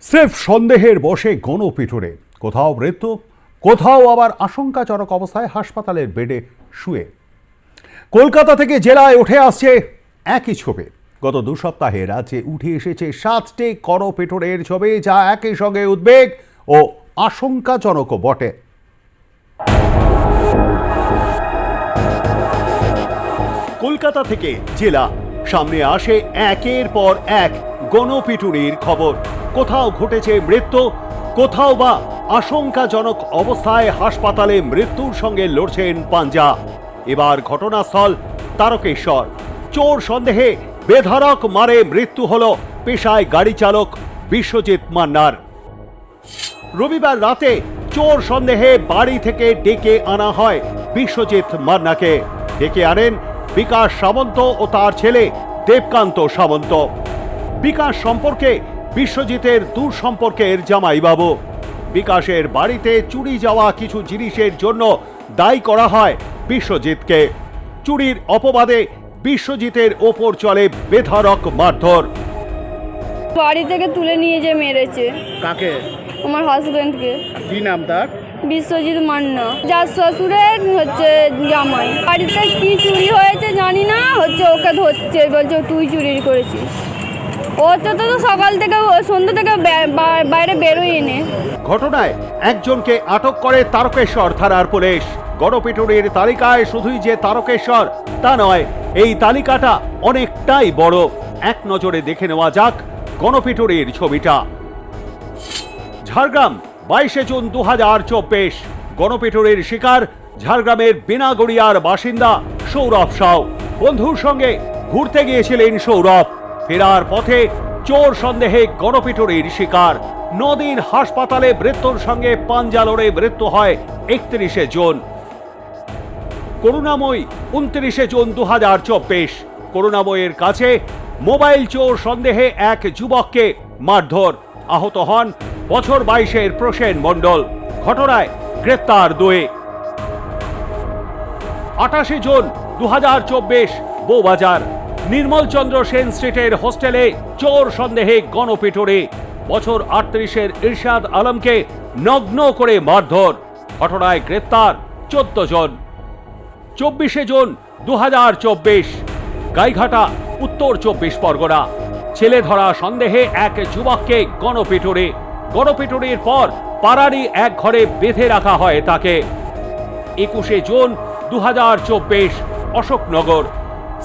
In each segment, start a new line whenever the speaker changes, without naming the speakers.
স্রেফ সন্দেহের বসে গণপিটুরে কোথাও মৃত্যু, কোথাও আবার আশঙ্কাজনক অবস্থায় হাসপাতালের বেডে শুয়ে। কলকাতা থেকে জেলায় উঠে আসছে একই ছবি। গত দু সপ্তাহে রাজ্যে উঠে এসেছে সাতটি করপেটরের ছবি, যা একই সঙ্গে উদ্বেগ ও আশঙ্কাজনকও বটে। কলকাতা থেকে জেলা, সামনে আসে একের পর এক গণপিটুরির খবর। কোথাও ঘটেছে মৃত্যু, কোথাও বা আশঙ্কাজনক অবস্থায় হাসপাতালে মৃত্যুর সঙ্গে লড়ছেন পাঞ্জা এবার ঘটনাস্থল তারকেশ্বর। চোর সন্দেহে বেধারক মারে মৃত্যু হল পেশায় গাড়ি চালক বিশ্বজিৎ মান্নার। রবিবার রাতে চোর সন্দেহে বাড়ি থেকে ডেকে আনা হয় বিশ্বজিৎ মান্নাকে। ডেকে আনেন বিকাশ সামন্ত ও তার ছেলে দেবকান্ত সামন্ত। বিকাশ সম্পর্কে বিশ্বজিতের দূর সম্পর্কের জামাইবাবু। বিকাশের বাড়িতে চুরি যাওয়া কিছু জিনিসের জন্য দায়ী করা হয় বিশ্বজিৎকে। চুরির অপবাদে বিশ্বজিতের ওপর চলে বেধারক মারধর।
বাড়ি থেকে তুলে নিয়ে যে মেরেছে।
কাকে?
আমার হাজবেন্ডকে
কি নাম তার?
বিশ্বজিৎ মান্না। যার শ্বশুরের হচ্ছে জামাই। বাড়িতে কি চুরি হয়েছে জানি না হচ্ছে ওকে ধরছে বলছে তুই চুরি করেছিস। ও তো সকাল থেকে সন্ধ্যা থেকে বাইরে বেরোই নে
ঘটনায় একজনকে আটক করে তারকেশ্বর থানার পুলিশ। গণপিটুরির তালিকায় শুধুই যে তারকেশ্বর, তা নয়, এই তালিকাটা অনেকটাই বড়। এক নজরে দেখে নেওয়া যাক গণপিটুরির ছবিটা। ঝাড়গ্রাম, বাইশে জুন দু হাজার চব্বিশ। গণপিটুরির শিকার ঝাড়গ্রামের বিনাগড়িয়ার বাসিন্দা সৌরভ সাউ। বন্ধুর সঙ্গে ঘুরতে গিয়েছিলেন সৌরভ। ফেরার পথে চোর সন্দেহে গণপিটুরির শিকার। নদিন হাসপাতালে মৃত্যুর সঙ্গে পাঞ্জালরে মৃত্যু হয় একত্রিশে জুন। করুণাময়ী উনত্রিশে জুন দু হাজার চব্বিশ। করুণাময়ের কাছে মোবাইল চোর সন্দেহে এক যুবককে মারধর। আহত হন বছর বাইশের প্রসেন মণ্ডল। ঘটনায় গ্রেপ্তার দুই। আটাশে জুন দু হাজার চব্বিশ বৌবাজার। নির্মলচন্দ্র সেন স্ট্রিটের হোস্টেলে চোর সন্দেহে গণপিটুরে বছর আটত্রিশের ইরশাদ আলমকে নগ্ন করে মারধর। ঘটনায় গ্রেপ্তার চোদ্দ জন। চব্বিশে জুন দু হাজার চব্বিশ, গাইঘাটা, উত্তর চব্বিশ পরগনা। ছেলে ধরা সন্দেহে এক যুবককে গণপিটুরে গণপিটুরির পর পাড়ারই এক ঘরে বেঁধে রাখা হয় তাকে। একুশে জুন দু হাজার চব্বিশ, অশোকনগর।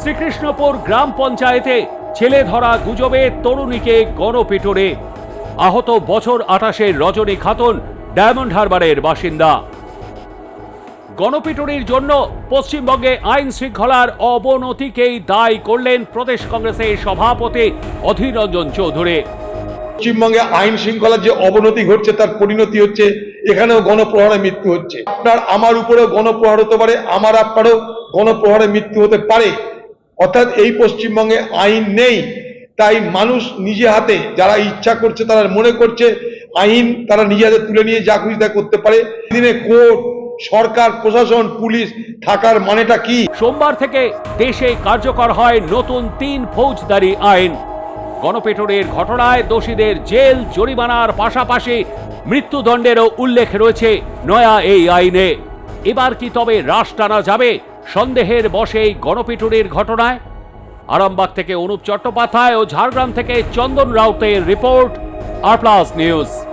শ্রীকৃষ্ণপুর গ্রাম পঞ্চায়েতে ছেলে ধরা গুজবে তরুণীকে গণপিটুরে আহত বছর আঠাশের রজনী খাতুন, ডায়মন্ড হারবারের বাসিন্দা। গণপিটুরির জন্য পশ্চিমবঙ্গে আইন শৃঙ্খলার অবনতিকেই দায়ী করলেন প্রদেশ কংগ্রেসের সভাপতি অধীর রঞ্জন চৌধুরী।
পশ্চিমবঙ্গে আইন শৃঙ্খলার যে অবনতি ঘটছে, তার পরিণতি হচ্ছে এখানেও গণপ্রহারে মৃত্যু হচ্ছে। আপনার আমার উপরেও গণপ্রহার হতে পারে, আমার আপনারও গণপ্রহারে মৃত্যু হতে পারে। অর্থাৎ এই পশ্চিমবঙ্গে আইন নেই, তাই মানুষ নিজে হাতে যারা ইচ্ছা করছে তারা মনে করছে আইন তারা নিজে হাতে তুলে নিয়ে যা খুশি তা করতে পারে। দিনে কোর্ট, সরকার, প্রশাসন, পুলিশ থাকার মানেটা কি?
সোমবার থেকে দেশে কার্যকর হয় নতুন তিন ফৌজদারি আইন। গণপেটরের ঘটনায় দোষীদের জেল, জরিমানার পাশাপাশি মৃত্যুদণ্ডেরও উল্লেখ রয়েছে নয়া এই আইনে। এবার কি তবে রাশ টানা যাবে? সন্দেহের বশেই গণপিটুরির ঘটনায় আরামবাগ থেকে অনুপ চট্টোপাধ্যায় ও ঝাড়গ্রাম থেকে চন্দন রাউতের রিপোর্ট আর প্লাস নিউজ।